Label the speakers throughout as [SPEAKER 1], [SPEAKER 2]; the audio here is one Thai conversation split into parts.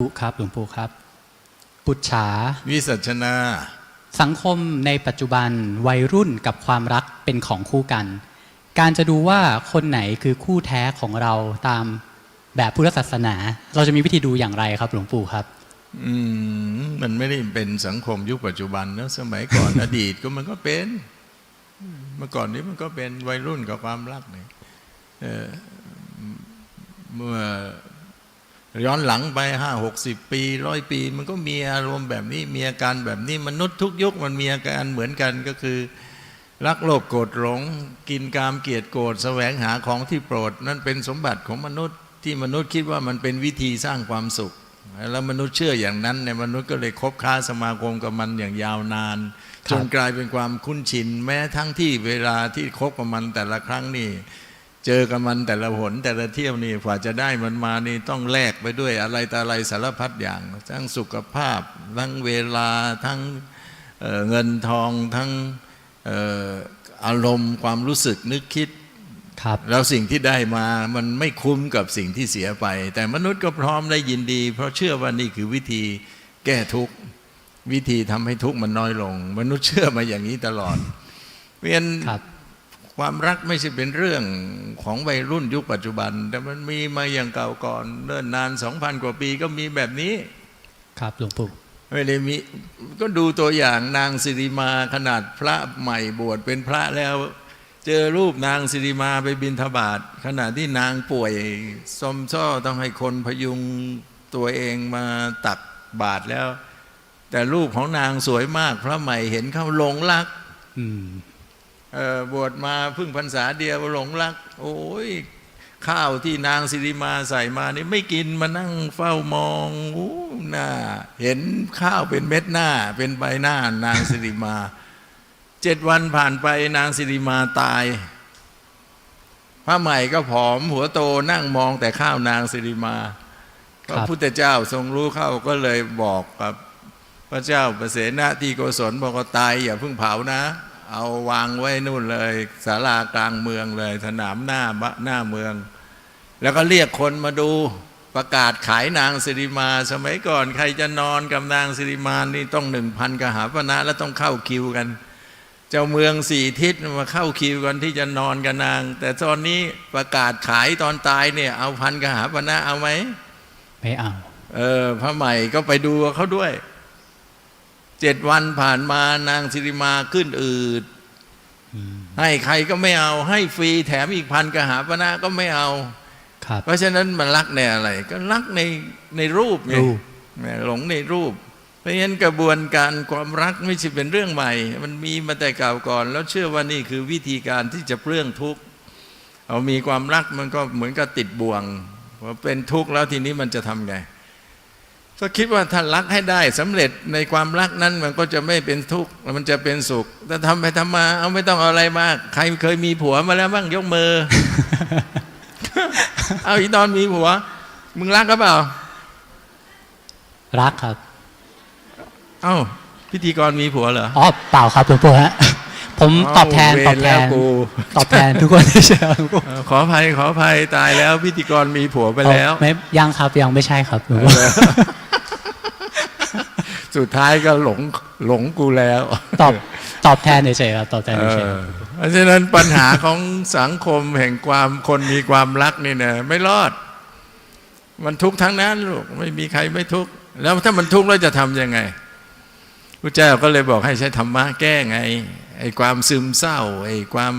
[SPEAKER 1] ปู่ครับหลวงปู่ครับ ปุจฉา
[SPEAKER 2] วิสัชนา
[SPEAKER 1] สังคมในปัจจุบันวัยรุ่นกับความรักเป็นของคู่กัน การจะดูว่าคนไหนคือคู่แท้ของเราตามแบบพุทธศาสนา เราจะมีวิธีดูอย่างไรครับหลวงปู่ครับ
[SPEAKER 2] อืมมันไม่ได้เป็นสังคมยุคปัจจุบันนะสมัยก่อน อดีตก็มันก็เป็นเมื่อก่อนนี้มันก็เป็นวัยรุ่นกับความรักเนี่ยเอ่อเมื่อ ย้อนหลังไปห้าหกสิบปีร้อยปี มันก็มีอารมณ์แบบนี้มีอาการแบบนี้มนุษย์ทุกยุคมันมีอาการเหมือนกันก็คือ รักโลภโกรธหลง กินกามเกลียดโกรธแสวงหาของที่โปรด นั่นเป็นสมบัติของมนุษย์ที่มนุษย์คิดว่ามันเป็นวิธีสร้างความสุข แล้วมนุษย์เชื่ออย่างนั้นในยมนุษย์ก็เลยคบค้าสมาคมกับมันอย่างยาวนาน
[SPEAKER 1] ค
[SPEAKER 2] จ
[SPEAKER 1] รับ
[SPEAKER 2] นกลายเป็นความคุ้นชิน แม้ทั้งที่เวลาที่คบกับมันแต่ละครั้งนี่ เจอกับมันแต่ละหนแต่ละเที่ยวนี่กว่าจะได้มันมานี่ต้องแลกไปด้วยอะไรแต่อะไรสารพัดอย่าง ทั้งสุขภาพ ทั้งเวลาทั้งเอ่อเงินทองทั้งเอ่ออารมณ์ความรู้สึกนึกคิด
[SPEAKER 1] ครับ
[SPEAKER 2] แล้วสิ่งที่ได้มามันไม่คุ้มกับสิ่งที่เสียไป แต่มนุษย์ก็พร้อมได้ยินดี เพราะเชื่อว่านี่คือวิธีแก้ทุกข์วิธีทำให้ทุกข์มันน้อยลง มนุษย์เชื่อมาอย่างนี้ตลอดเพราะฉะนั้น
[SPEAKER 1] ครับ
[SPEAKER 2] ความรักไม่ใช่เป็นเรื่องของวัยรุ่นยุคปัจจุบัน แต่มันมีมาอย่างเก่าก่อนเนิ่นนานสองพันกว่าปีก็มีแบบนี้
[SPEAKER 1] ครับหลวงปู่
[SPEAKER 2] ไม่ได้มีก็ดูตัวอย่างนางสิริมาขนาดพระใหม่บวชเป็นพระแล้ว เจอรูปนางสิริมาไปบินทบาทขณะที่นางป่วยสมช่อต้องให้คนพยุงตัวเองมาตักบาทแล้ว แต่รูปของนางสวยมาก พระใหม่เห็นเขาหลงรัก
[SPEAKER 1] อืม
[SPEAKER 2] เออ บวชมาพิ่งพรรษาเดียวหลงรัก โอ้ยข้าวที่นางสิริมาใส่มานี่ไม่กินมานั่งเฝ้ามองอู้หน้า เห็นข้าวเป็นเม็ดหน้า เป็นใบหน้านางสิริมาเจ็ดวันผ่านไปนางสิริมาตายพระใหม่ก็ผอมหัวโตนั่งมองแต่ข้าวนางสิริมาพระพุทธเจ้าทรงรู้เข้าก็เลยบอกกับพระเจ้าประเสนาที่โกศลบอกว่าตายอย่าเพิ่งเผานะ เอาวางไว้นู่นเลยศาลากลางเมืองเลย สนามหน้าบะหน้าเมือง แล้วก็เรียกคนมาดูประกาศขายนางสิริมา สมัยก่อนใครจะนอนกับนางสิริมานี่ต้องหนึ่งพันกหาปณะแล้วต้องเข้าคิวกัน เจ้าเมืองสี่ทิศมาเข้าคิวกันที่จะนอนกับนาง แต่ตอนนี้ประกาศขายตอนตายเนี่ยเอาพันกหาปณะเอาไหม
[SPEAKER 1] ไม่เอา
[SPEAKER 2] เออพระใหม่ก็ไปดูกับเขาด้วย เจ็ดวันผ่านมานางสิริมาขึ้นอืด
[SPEAKER 1] อืม
[SPEAKER 2] ให้ใครก็ไม่เอา ให้ฟรีแถมอีกพันกหาปณะก็ไม่เอา
[SPEAKER 1] ครับ
[SPEAKER 2] เพราะฉะนั้นมันรักในอะไร ก็รักในในรูปไง
[SPEAKER 1] รูป
[SPEAKER 2] แหมหลงในรูป เพราะฉะนั้นกระบวนการความรักไม่ใช่เป็นเรื่องใหม่ มันมีมาแต่เก่าก่อน แล้วเชื่อว่านี่คือวิธีการที่จะเปลื้องทุกข์เอามีความรักมันก็เหมือนกับติดบ่วงพอเป็นทุกข์แล้วทีนี้มันจะทำไง ก็คิดว่าถ้ารักให้ได้สำเร็จในความรักนั้นมันก็จะไม่เป็นทุกข์มันจะเป็นสุขแต่ทำไปทำมาเอาไม่ต้องเอาอะไรมากใครเคยมีผัวมาแล้วบ้างยกมือ เอาอีตอนมีผัว มึงรักก็เปล่า
[SPEAKER 1] รักครับ
[SPEAKER 2] เอ้าพิธีกรมีผัวเหรอ
[SPEAKER 1] อ๋อเปล่าครับหลวงปู่ฮะผมตอบแทน
[SPEAKER 2] เา
[SPEAKER 1] ตอบแท
[SPEAKER 2] เวรแล้ว
[SPEAKER 1] น
[SPEAKER 2] กู
[SPEAKER 1] ตอบแทนทุกคนที่เชียร์หลวงปู่
[SPEAKER 2] เออขออภัยขออภัยตายแล้วพิธีกรมีผัวไปแล้ว
[SPEAKER 1] ไม่ยังครับยังไม่ใช่ครับหลวงปู่
[SPEAKER 2] สุดท้ายก็หลงหลงกูแล้ว
[SPEAKER 1] ตอบตอบแทนเฉยๆครับตอบแทน
[SPEAKER 2] เอ
[SPEAKER 1] เฉย
[SPEAKER 2] อเพราะฉะนั้นปัญหาของสังคมแห่งความคนมีความรักนี่นะไม่รอด มันทุกข์ทั้งนั้นลูกไม่มีใครไม่ทุกข์แล้วถ้ามันทุกข์แล้วจะทำยังไงพระเจ้าก็เลยบอกให้ใช้ธรรมะแก้ไงไอ้ความซึมเศร้าไอ้ความ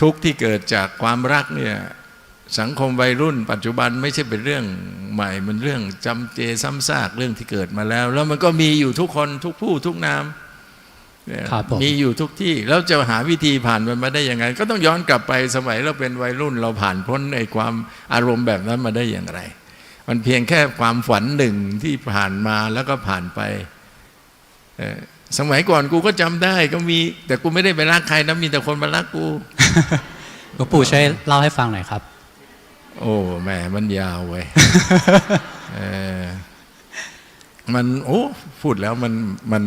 [SPEAKER 2] ทุกข์ที่เกิดจากความรักเนี่ย สังคมวัยรุ่น ปัจจุบันไม่ใช่เป็นเรื่องใหม่ มันเรื่องจำเจซ้ำซากเรื่องที่เกิดมาแล้ว แล้วมันก็มีอยู่ทุกคนทุกผู้ทุกนามเนี่ย
[SPEAKER 1] ครับผม
[SPEAKER 2] มีอยู่ทุกที่แล้วจะหาวิธีผ่านมันมาได้ยังไง ก็ต้องย้อนกลับไปสมัยเราเป็นวัยรุ่น เราผ่านพ้นในความอารมณ์แบบนั้นมาได้อย่างไร มันเพียงแค่ความฝันหนึ่งที่ผ่านมาแล้วก็ผ่านไปเอ่อสมัยก่อนกูก็จำได้ก็มี แต่กูไม่ได้ไปรักใครนะมีแต่คนมารักกู
[SPEAKER 1] ๆหลวงปู่ช่วยเล่าให้ฟังหน่อยครับ
[SPEAKER 2] โอ้แหมมันยาวเว้ยเออมันโอ้พูดแล้วมันมัน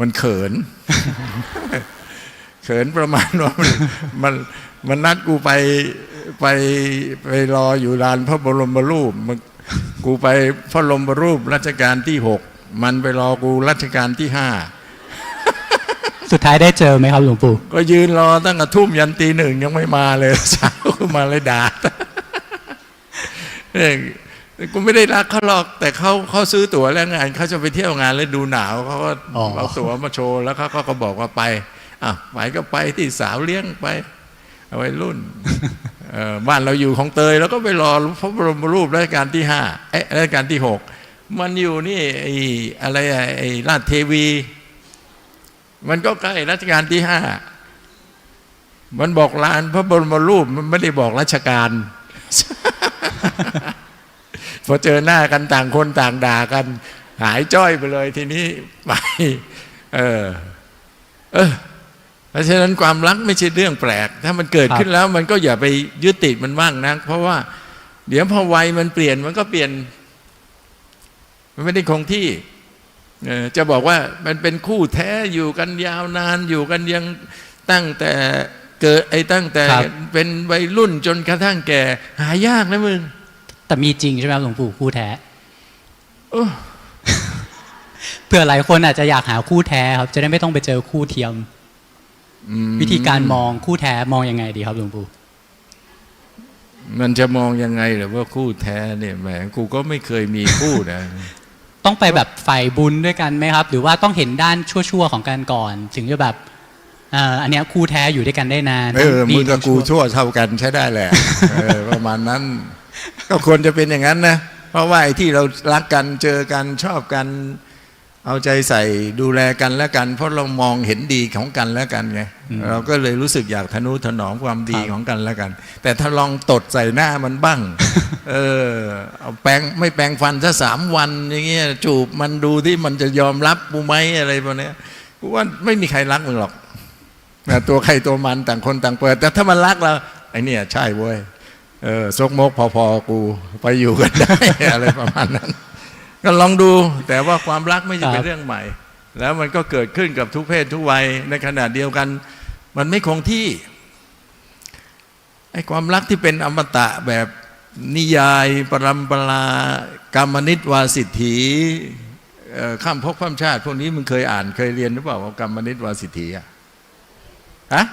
[SPEAKER 2] มันเขิน เขินประมาณว่ามันมันมันนัดกูไปไปไปรออยู่ลานพระบรมรูปมันกูไปพระลมรูปรัชกาลที่หกมันไปรอกูรัชกาลที่ห้า
[SPEAKER 1] สุดท้ายได้เจอไหมครับหลวงปู่
[SPEAKER 2] ก็ยืนรอตั้งแต่ทุ่มยันตีหนึ่งยังไม่มาเลยเช้าขึ้นมาเลยด่าเอ้ย กูไม่ได้รักเขาหรอก แต่เขาเขาซื้อตั๋วแล้วงานเขาจะไปเที่ยวงานแล้วดูหนาวเขาก็
[SPEAKER 1] อ๋อ
[SPEAKER 2] เอาตั๋วมาโชว์แล้วเขาเขาก็บอกว่าไปอะไปก็ไปที่สาวเลี้ยงไปเอาไว้รุ่นเอ่อบ้านเราอยู่ของเตยแล้วก็ไปรอพระบรมรูปรัชกาลที่ห้าเอ๊ะรัชกาลที่หกมันอยู่นี่ไอ้อะไรอะไอ้ราชเทวี มันก็ใกล้รัชกาลที่ห้ามันบอกลานพระบรมรูปมันไม่ได้บอกรัชกาล พอเจอหน้ากันต่างคนต่างด่ากัน หายจ้อยไปเลยทีนี้ไปเออ เออเพราะฉะนั้นความรักไม่ใช่เรื่องแปลก ถ้ามันเกิด
[SPEAKER 1] ครับ
[SPEAKER 2] ขึ้นแล้ว มันก็อย่าไปยึดติดมันมากนะเพราะว่า เดี๋ยวพอวัยมันเปลี่ยนมันก็เปลี่ยน มันไม่ได้คงที่เอ่อจะบอกว่ามันเป็นคู่แท้อยู่กันยาวนานอยู่กันยังตั้งแต่เกิดไอ้ตั้งแต่
[SPEAKER 1] ครับ
[SPEAKER 2] เป็นวัยรุ่นจนกระทั่งแก่ หายากนะมึง
[SPEAKER 1] แต่มีจริงใช่ไหมครับหลวงปู่คู่แท้
[SPEAKER 2] โอ้
[SPEAKER 1] เผื่อหลายคนอาจจะอยากหาคู่แท้ครับ จะได้ไม่ต้องไปเจอคู่เทียม
[SPEAKER 2] อืม
[SPEAKER 1] วิธีการมองคู่แท้มองยังไงดีครับหลวงปู่
[SPEAKER 2] มันจะมองยังไงหรือว่าคู่แท้เนี่ยแหมกูก็ไม่เคยมีคู่นะ
[SPEAKER 1] ต้องไปแบบฝ่ายบุญด้วยกันไหมครับ หรือว่าต้องเห็นด้านชั่วๆของกันก่อน ถึงจะแบบเอ่ออันเนี้ยคู่แท้อยู่ด้วยกันได้นาน
[SPEAKER 2] เออ
[SPEAKER 1] ต้องดี
[SPEAKER 2] มึงกับกู
[SPEAKER 1] ทั้งชั่ว
[SPEAKER 2] ชั่วเท่ากันใช้ได้แหละเออประมาณนั้น ก็ควรจะเป็นอย่างนั้นนะ เพราะว่าไอ้ที่เรารักกันเจอกันชอบกัน เอาใจใส่ดูแลกันและกัน เพราะเรามองเห็นดีของกันและกันไงเราก็เลยรู้สึกอยากทนุถนอมความดีของกันและกัน แต่ถ้าลองตดใส่หน้ามันบ้าง เออเอาแปรงไม่แปรงฟันซะสามวันอย่างเงี้ยจูบมันดูที่มันจะยอมรับกูไหมอะไรพวกเนี้ยกูว่าไม่มีใครรักมึงหรอกนะตัวใครตัวมันต่างคนต่างเปิด แต่ถ้ามันรักเราไอ้เนี่ยใช่เว้ย เออซกมกพอๆกูไปอยู่กันได้ อะไรประมาณนั้น ก็ลองดูแต่ว่าความรักไม่ใช่เป็นเรื่องใหม่ แล้วมันก็เกิดขึ้นกับทุกเพศทุกวัยในขณะเดียวกัน มันไม่คงที่ไอ้ความรักที่เป็นอมตะแบบนิยาย ปรำปรากรรมนิตวาสิทธีข้ามภพข้ามชาติ พวกนี้มึงเคยอ่านเคยเรียนหรือเปล่าว่ากรรมนิตวาสิทธีอะฮะ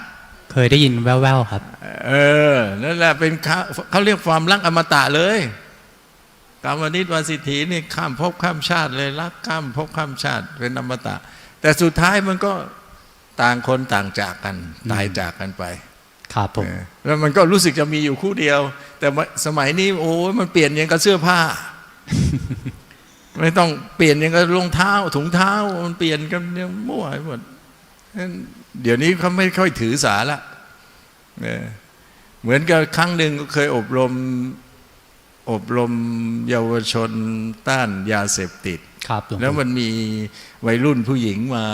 [SPEAKER 1] เคยได้ยินแว่วๆครับ
[SPEAKER 2] เออนั่นแหละเป็นเขาเขาเรียกความรักอมตะเลยกรรมนิตวาสิทธีนี่ข้ามภพข้ามชาติเลยรักข้ามภพข้ามชาติเป็นอมตะ แต่สุดท้ายมันก็ต่างคนต่างจากกันตายจากกันไป
[SPEAKER 1] ครับผม
[SPEAKER 2] เออแล้วมันก็รู้สึกจะมีอยู่คู่เดียว แต่สมัยนี้โอ้ยมันเปลี่ยนอย่างกับเสื้อผ้า ไม่ต้องเปลี่ยนอย่างกับรองเท้าถุงเท้า มันเปลี่ยนกันเนี่ยมั่วไปหมดงั้น เดี๋ยวนี้เขาไม่ค่อยถือสาละเออเหมือนกับครั้งหนึ่งก็เคยอบรมอบรมเยาวชนต้านยาเสพติด
[SPEAKER 1] ครับหลวง
[SPEAKER 2] แล้ว
[SPEAKER 1] ปู่
[SPEAKER 2] มันมีวัยรุ่นผู้หญิงมา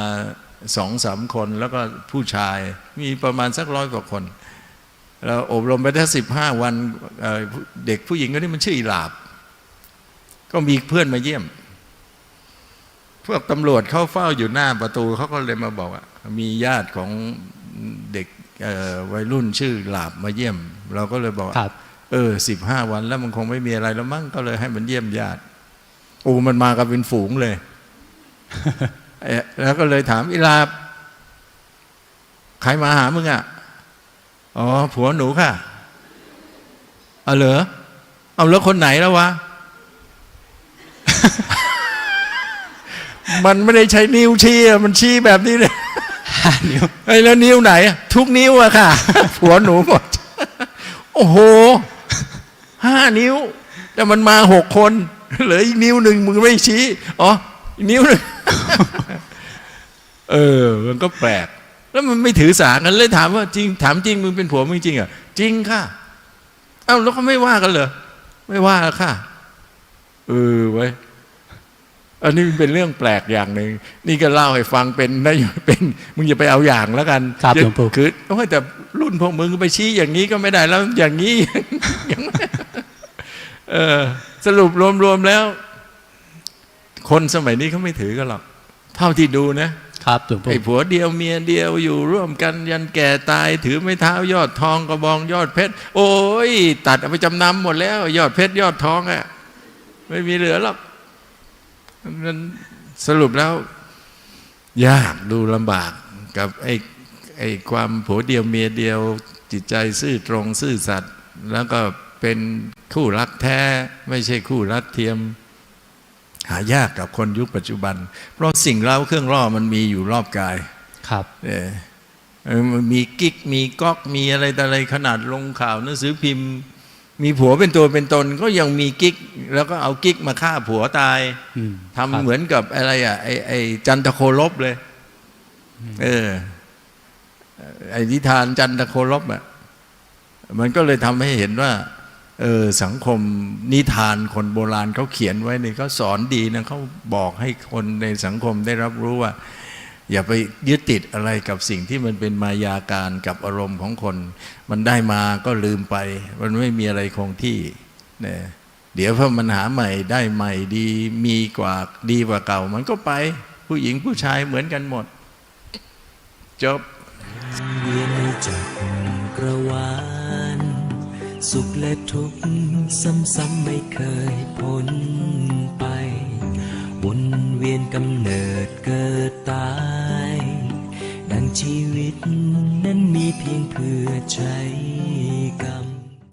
[SPEAKER 2] สองสามคน แล้วก็ผู้ชายมีประมาณสักร้อยกว่าคนเราอบรมไปได้สิบห้าวันเอ่อเด็กผู้หญิงคนนี้มันชื่ออีหลาบ ก็มีเพื่อนมาเยี่ยม พวกตำรวจเขาเฝ้าอยู่หน้าประตูเขาก็เลยมาบอกว่ามีญาติของเด็กเอ่อวัยรุ่นชื่อหลาบมาเยี่ยม เราก็เลยบอกว่า
[SPEAKER 1] ครับ
[SPEAKER 2] เออสิบห้าวันแล้วมันคงไม่มีอะไรแล้วมั้งก็เลยให้มันเยี่ยมญาติโอ้มันมากันเป็นฝูงเลยเอ่อแล้วก็เลยถามอิลาบใครมาหามึงอะอ๋อผัวหนูค่ะเอาเหรอเอาแล้วคนไหนแล้ววะ มันไม่ได้ใช้นิ้วชี้อะมันชี้แบบนี้เลย
[SPEAKER 1] ห้านิ้ว
[SPEAKER 2] ไอ้ยแล้วนิ้วไหนอะทุกนิ้วอะค่ะผัวหนูหมด โอ้โหห้านิ้ว แต่มันมาหกคนเหลืออีกนิ้วหนึ่งมึงไม่ชี้ อ๋ออีกนิ้วหนึ่งเออ มันก็แปลก แล้วมันไม่ถือสากันเลยถามว่าจริง ถามจริงมึงเป็นผัวมึงจริงเหรอจริงค่ะ เอ้าแล้วเขาไม่ว่ากันเหรอไม่ว่าค่ะเออไว้ย อันนี้มันเป็นเรื่องแปลกอย่างหนึ่งนี่ก็เล่าให้ฟังเป็นนะอยู่เป็นมึงอย่าไปเอาอย่างแล้วกัน
[SPEAKER 1] ครับหลวงปู่
[SPEAKER 2] คือโอ้ยแต่รุ่นพวกมึงไปชี้อย่างนี้ก็ไม่ได้แล้วอย่างนี้อย่างเออสรุปรวมๆแล้ว คนสมัยนี้เขาไม่ถือกันหรอกเท่าที่ดูนะ
[SPEAKER 1] ครับหลวงปู่
[SPEAKER 2] ไอ้ผัวเดียวเมียเดียวอยู่ร่วมกันยันแก่ตาย ถือไม้เท้ายอดทองกระบองยอดเพชรโอ้ยตัดเอาไปจำนำหมดแล้ว ยอดเพชรยอดทองอะ่ะไม่มีเหลือหรอก มันสรุปแล้ว ยากดูลำบากกับไอ้ไอ้ความผัวเดียวเมียเดียวจิตใจซื่อตรงซื่อสัตย์แล้วก็เป็นคู่รักแท้ไม่ใช่คู่รักเทียม หายากกับคนยุคปัจจุบัน เพราะสิ่งเร้าเครื่องล่อมันมีอยู่รอบกาย
[SPEAKER 1] ครับ
[SPEAKER 2] เออเออมันมีกิ๊กมีก๊อกมีอะไรแต่อะไรขนาดลงข่าวหนังสือพิมพ์ มีผัวเป็นตัวเป็นตนก็ยังมีกิ๊ก แล้วก็เอากิ๊กมาฆ่าผัวตาย
[SPEAKER 1] อืม
[SPEAKER 2] ทำ
[SPEAKER 1] ครับ
[SPEAKER 2] เหมือนกับอะไรอะไอไอจันทโคลบเลย เออ ไอนิทานจันทโคลบอะมันก็เลยทำให้เห็นว่า เออสังคมนิทานคนโบราณเขาเขียนไว้นี่เขาสอนดีนะเขาบอกให้คนในสังคมได้รับรู้ว่า อย่าไปยึดติดอะไรกับสิ่งที่มันเป็นมายาการกับอารมณ์ของคน มันได้มาก็ลืมไป มันไม่มีอะไรคงที่เนี่ยเดี๋ยวพอมันหาใหม่ได้ใหม่ดีมีกว่าดีกว่าเก่า มันก็ไป ผู้หญิงผู้ชายเหมือนกันหมด จบ
[SPEAKER 3] เวียนจักกระวาลสุขและทุกข์ซ้ำๆไม่เคยพ้นไป วนเวียนกำเนิดเกิดตาย ดังชีวิตนั้นมีเพียงเพื่อใช้